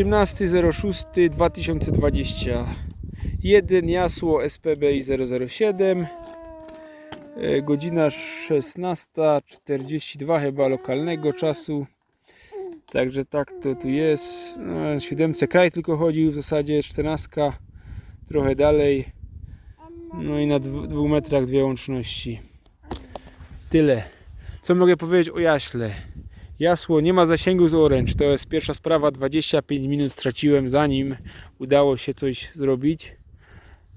18.06.2021 Jasło SPBI 007 E, Godzina 16.42 chyba lokalnego czasu. Także tak to tu jest. No, Siódemce kraj tylko chodził w zasadzie 14 trochę dalej. No i na dwu- dwóch metrach dwie łączności. Tyle. Co mogę powiedzieć o Jaśle? Jasło nie ma zasięgu z Orange. To jest pierwsza sprawa. 25 minut straciłem zanim udało się coś zrobić.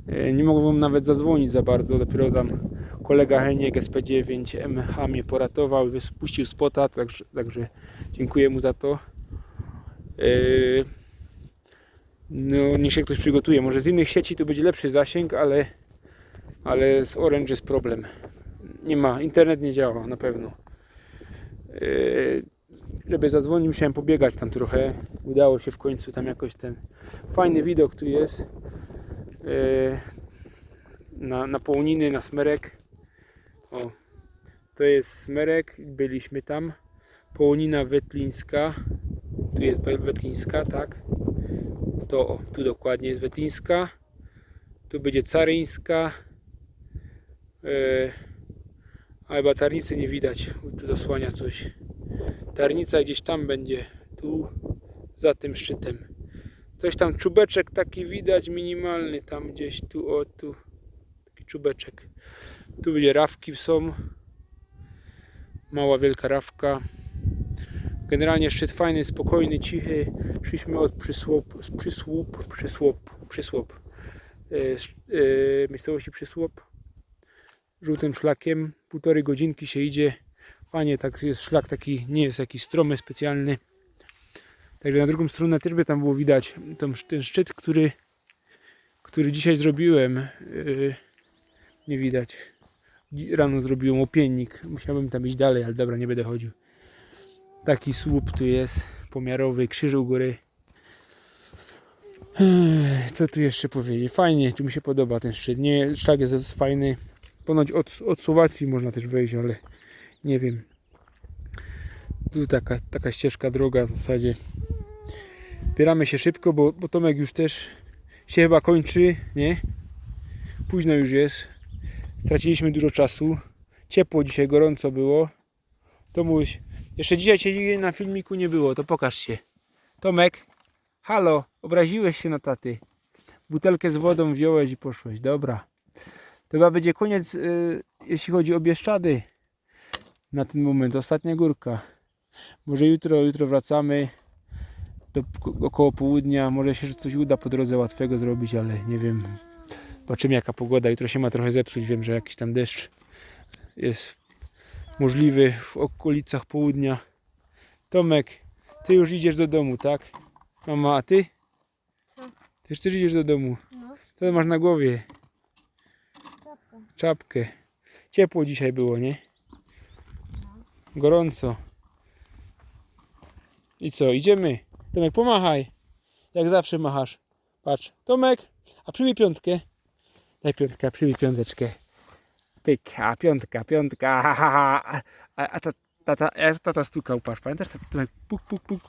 E, Nie mogłem nawet zadzwonić za bardzo. Dopiero tam kolega Heniek SP9MH mnie poratował i spuścił spota. Także, także dziękuję mu za to. E, No, niech się ktoś przygotuje. Może z innych sieci tu będzie lepszy zasięg, ale, ale z Orange jest problem. Nie ma, internet nie działa na pewno. Yy, żeby zadzwonić, musiałem pobiegać tam trochę. Udało się w końcu tam jakoś ten fajny widok tu jest. Yy, na, na połniny, na smerek. O, to jest smerek, byliśmy tam. Połnina wetlińska. Tu jest we- wetlińska, tak. To o, tu dokładnie jest wetlińska. Tu będzie caryńska. Yy, chyba tarnicy nie widać. Tu zasłania coś. Tarnica gdzieś tam będzie. Tu za tym szczytem. Coś tam czubeczek taki widać minimalny tam gdzieś tu o tu. Taki czubeczek. Tu będzie rawki są. Mała wielka rawka. Generalnie szczyt fajny, spokojny, cichy. Szliśmy od przysłop, przysłup, przysłop, przysłop. E, sz- e, miejscowości przysłop żółtym szlakiem. Półtorej godzinki się idzie. Fajnie, tak jest szlak taki, nie jest jakiś stromy specjalny. Także na drugą stronę też by tam było widać ten, szczyt, który, który dzisiaj zrobiłem. Yy, nie widać. Rano zrobiłem opiennik. Musiałbym tam iść dalej, ale dobra, nie będę chodził. Taki słup tu jest, pomiarowy, krzyż u góry. Ech, Co tu jeszcze powiedzieć? Fajnie, tu mi się podoba ten szczyt. Nie, szlak jest fajny. Ponoć od, od Słowacji można też wejść, ale nie wiem. Tu taka, taka ścieżka droga w zasadzie. Bieramy się szybko, bo, bo Tomek już też się chyba kończy, nie? Późno już jest. Straciliśmy dużo czasu. Ciepło dzisiaj, gorąco było. Tomuś, jeszcze dzisiaj cię na filmiku nie było, to pokaż się. Tomek, halo, obraziłeś się na taty. Butelkę z wodą wziąłeś i poszłeś, dobra. To chyba będzie koniec, y, jeśli chodzi o Bieszczady. Na ten moment, ostatnia górka. Może jutro, jutro wracamy do około południa. Może się coś uda po drodze łatwego zrobić, ale nie wiem. Zobaczymy jaka pogoda. Jutro się ma trochę zepsuć. Wiem, że jakiś tam deszcz jest możliwy w okolicach południa. Tomek, ty już idziesz do domu, tak? Mama, a ty? Co? Ty już też idziesz do domu. No, Co masz na głowie? Czapkę. Ciepło dzisiaj było, nie? Gorąco. I co, idziemy? Tomek, pomachaj. Jak zawsze machasz. Patrz. Tomek, a przybij piątkę. Daj piątkę, przybij piąteczkę. Pyk, a piątka, piątka. Ha, ha, ha. A, a ta, tata, a tata stukał, patrz. Pamiętasz? Tomek, puk, puk, puk.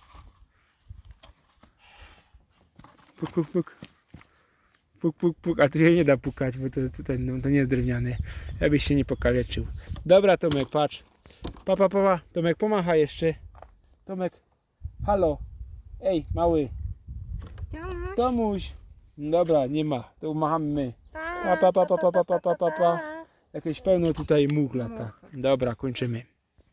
Puk, puk, puk. Puk, puk, puk, a tu się nie da pukać, bo to, to, ten, no, to nie jest drewniany. Abyś się nie pokaleczył. Dobra, Tomek, patrz. Pa, pa, pa, pa. Tomek, pomacha jeszcze. Tomek, halo. Ej, mały. Tomuś. Dobra, nie ma. To machamy my. Pa, pa, pa, pa, pa, pa, pa, pa, pa, pa. Jakieś pełno tutaj much lata. Dobra, kończymy.